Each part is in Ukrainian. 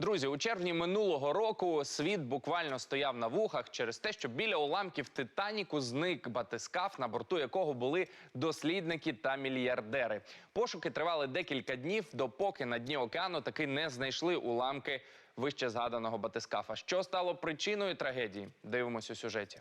Друзі, у червні минулого року світ буквально стояв на вухах через те, що біля уламків Титаніку зник батискаф, на борту якого були дослідники та мільярдери. Пошуки тривали декілька днів, допоки на дні океану таки не знайшли уламки вище згаданого батискафа. Що стало причиною трагедії? Дивимось у сюжеті.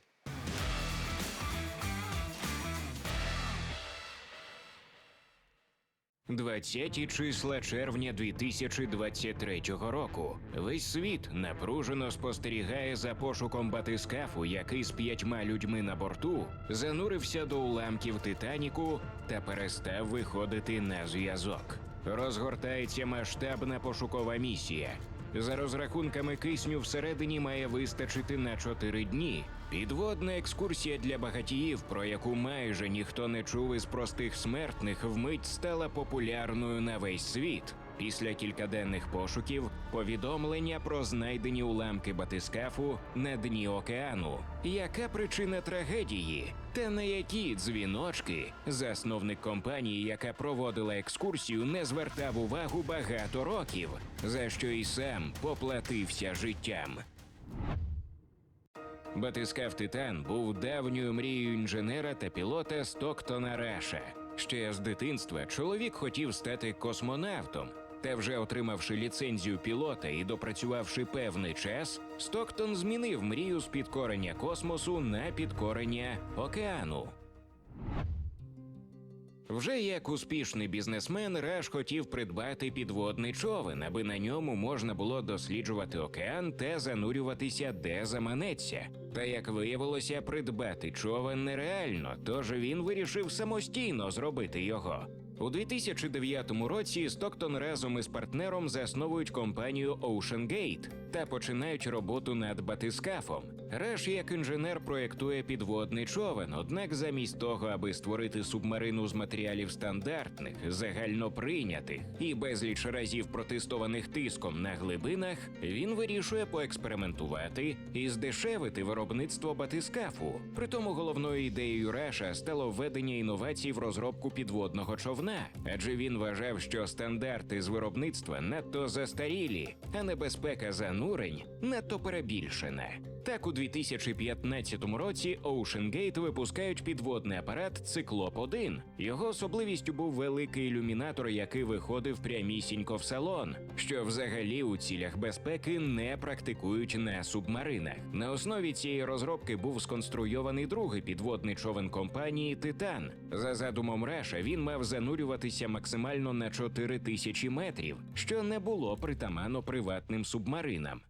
Двадцяті числа червня 2023 року. Весь світ напружено спостерігає за пошуком батискафу, який з п'ятьма людьми на борту занурився до уламків Титаніку та перестав виходити на зв'язок. Розгортається масштабна пошукова місія. За розрахунками кисню всередині має вистачити на 4 дні. Підводна екскурсія для багатіїв, про яку майже ніхто не чув із простих смертних, вмить стала популярною на весь світ. Після кількаденних пошуків повідомлення про знайдені уламки батискафу на дні океану. Яка причина трагедії? Та на які дзвіночки засновник компанії, яка проводила екскурсію, не звертав увагу багато років, за що і сам поплатився життям. Батискаф Титан був давньою мрією інженера та пілота Стоктона Раша. Ще з дитинства чоловік хотів стати космонавтом. Та вже отримавши ліцензію пілота і допрацювавши певний час, Стоктон змінив мрію з підкорення космосу на підкорення океану. Вже як успішний бізнесмен Раш хотів придбати підводний човен, аби на ньому можна було досліджувати океан та занурюватися де заманеться. Та як виявилося, придбати човен нереально, тож він вирішив самостійно зробити його. У 2009 році Стоктон разом із партнером засновують компанію OceanGate та починають роботу над батискафом. Раш як інженер проєктує підводний човен, однак замість того, аби створити субмарину з матеріалів стандартних, загальноприйнятих і безліч разів протестованих тиском на глибинах, він вирішує поекспериментувати і здешевити виробництво батискафу. Притому головною ідеєю Раша стало введення інновацій в розробку підводного човна, адже він вважав, що стандарти з виробництва надто застарілі, а небезпека занурень надто перебільшена. Так, у 2015 році OceanGate випускають підводний апарат Циклоп 1 Його особливістю був великий ілюмінатор, який виходив прямісінько в салон, що взагалі у цілях безпеки не практикують на субмаринах. На основі цієї розробки був сконструйований другий підводний човен компанії Титан. За задумом Раша він мав занурюватися максимально на 4 тисячі метрів, що не було притаманно приватним субмаринам.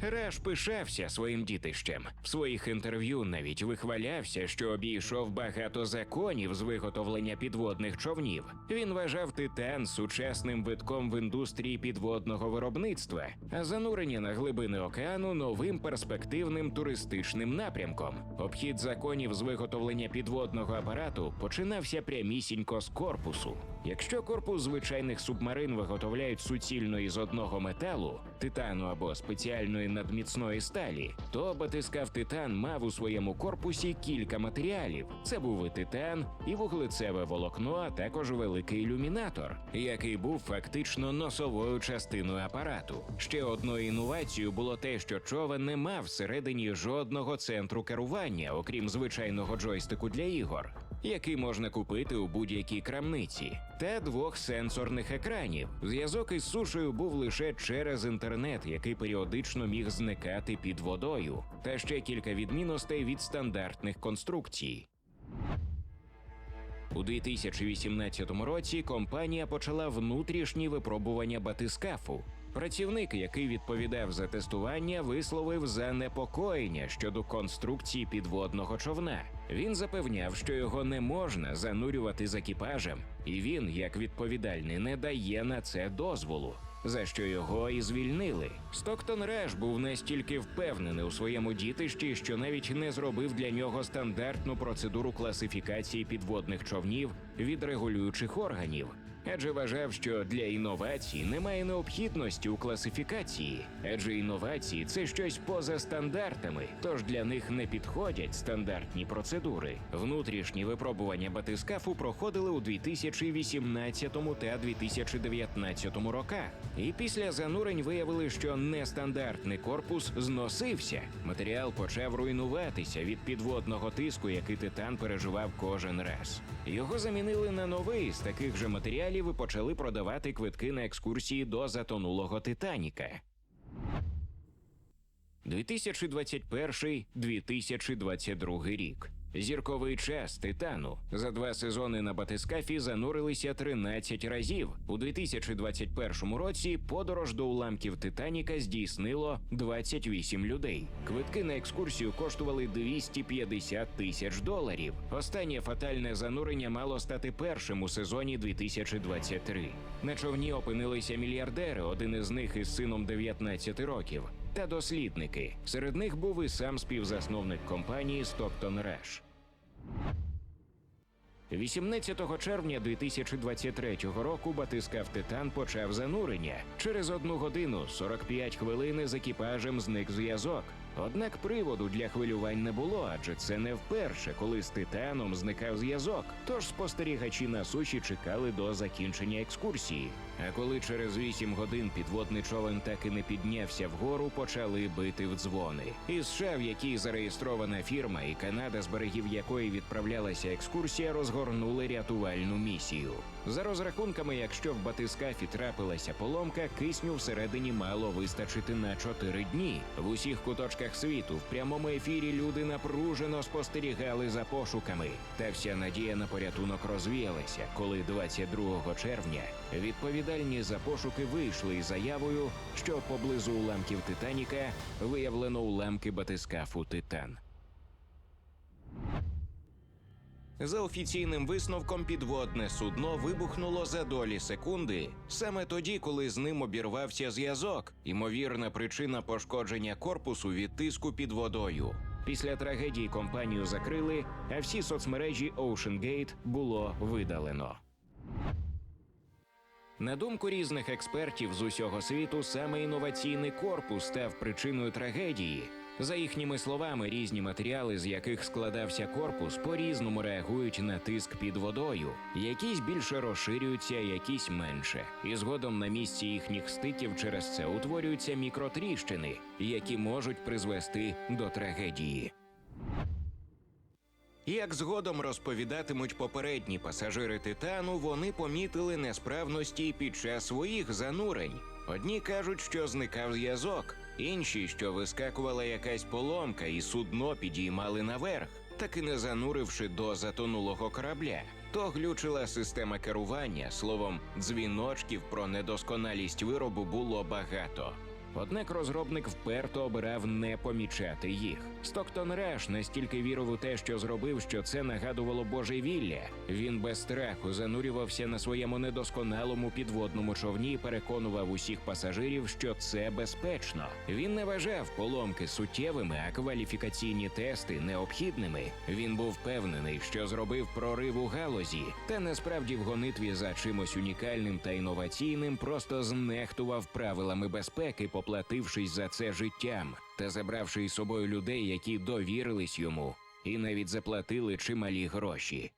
Раш пишався своїм дітищем. В своїх інтерв'ю навіть вихвалявся, що обійшов багато законів з виготовлення підводних човнів. Він вважав титан сучасним витком в індустрії підводного виробництва, а занурення на глибини океану новим перспективним туристичним напрямком. Обхід законів з виготовлення підводного апарату починався прямісінько з корпусу. Якщо корпус звичайних субмарин виготовляють суцільно із одного металу, титану або спеціальної надміцної сталі, то батискаф титан мав у своєму корпусі кілька матеріалів. Це був і титан, і вуглецеве волокно, а також великий ілюмінатор, який був фактично носовою частиною апарату. Ще одною інновацією було те, що човен не мав всередині жодного центру керування, окрім звичайного джойстику для ігор, який можна купити у будь-якій крамниці, та двох сенсорних екранів. Зв'язок із сушею був лише через інтернет, який періодично міг зникати під водою, та ще кілька відмінностей від стандартних конструкцій. У 2018 році компанія почала внутрішні випробування батискафу. Працівник, який відповідав за тестування, висловив занепокоєння щодо конструкції підводного човна. Він запевняв, що його не можна занурювати з екіпажем, і він, як відповідальний, не дає на це дозволу. За що його і звільнили. Стоктон Реш був настільки впевнений у своєму дітищі, що навіть не зробив для нього стандартну процедуру класифікації підводних човнів від регулюючих органів. Адже вважав, що для інновацій немає необхідності у класифікації, адже інновації це щось поза стандартами, тож для них не підходять стандартні процедури. Внутрішні випробування батискафу проходили у 2018 та 2019 роках. І після занурень виявили, що нестандартний корпус зносився. Матеріал почав руйнуватися від підводного тиску, який титан переживав кожен раз. Його замінили на новий з таких же матеріалів і почали продавати квитки на екскурсії до затонулого Титаніка. 2021-2022 рік. Зірковий час Титану. За два сезони на батискафі занурилися 13 разів. У 2021 році подорож до уламків Титаніка здійснило 28 людей. Квитки на екскурсію коштували 250 тисяч доларів. Останнє фатальне занурення мало стати першим у сезоні 2023. На човні опинилися мільярдери, один із них із сином 19 років та дослідники. Серед них був і сам співзасновник компанії Стоктон Реш. 18 червня 2023 року батискав Титан почав занурення. Через одну годину 45 хвилин з екіпажем зник зв'язок. Однак приводу для хвилювань не було, адже це не вперше, коли з титаном зникав зв'язок. Тож спостерігачі на суші чекали до закінчення екскурсії. А коли через 8 годин підводний човен так і не піднявся вгору, почали бити в дзвони. Із США, в якій зареєстрована фірма, і Канада, з берегів якої відправлялася екскурсія, розгорнули рятувальну місію. За розрахунками, якщо в батискафі трапилася поломка, кисню всередині мало вистачити на 4 дні. В усіх куточках світу в прямому ефірі люди напружено спостерігали за пошуками. Та вся надія на порятунок розвіялася, коли 22 червня відповідальні за пошуки вийшли із заявою, що поблизу уламків Титаніка виявлено уламки батискафу Титан. За офіційним висновком, підводне судно вибухнуло за долі секунди, саме тоді, коли з ним обірвався зв'язок. Ймовірна причина пошкодження корпусу від тиску під водою. Після трагедії компанію закрили, а всі соцмережі OceanGate було видалено. На думку різних експертів з усього світу, саме інноваційний корпус став причиною трагедії. За їхніми словами, різні матеріали, з яких складався корпус, по-різному реагують на тиск під водою. Якісь більше розширюються, якісь менше. І згодом на місці їхніх стиків через це утворюються мікротріщини, які можуть призвести до трагедії. Як згодом розповідатимуть попередні пасажири Титану, вони помітили несправності під час своїх занурень. Одні кажуть, що зникав зв'язок, інші, що вискакувала якась поломка, і судно підіймали наверх, так і не зануривши до затонулого корабля. То глючила система керування, словом, дзвіночків про недосконалість виробу було багато. Однак розробник вперто обирав не помічати їх. Стоктон Реш настільки вірив у те, що зробив, що це нагадувало божевілля. Він без страху занурювався на своєму недосконалому підводному човні і переконував усіх пасажирів, що це безпечно. Він не вважав поломки суттєвими, а кваліфікаційні тести необхідними. Він був впевнений, що зробив прорив у галузі, та насправді в гонитві за чимось унікальним та інноваційним просто знехтував правилами безпеки, поплатившись за це життям та забравши із собою людей, які довірились йому, і навіть заплатили чималі гроші.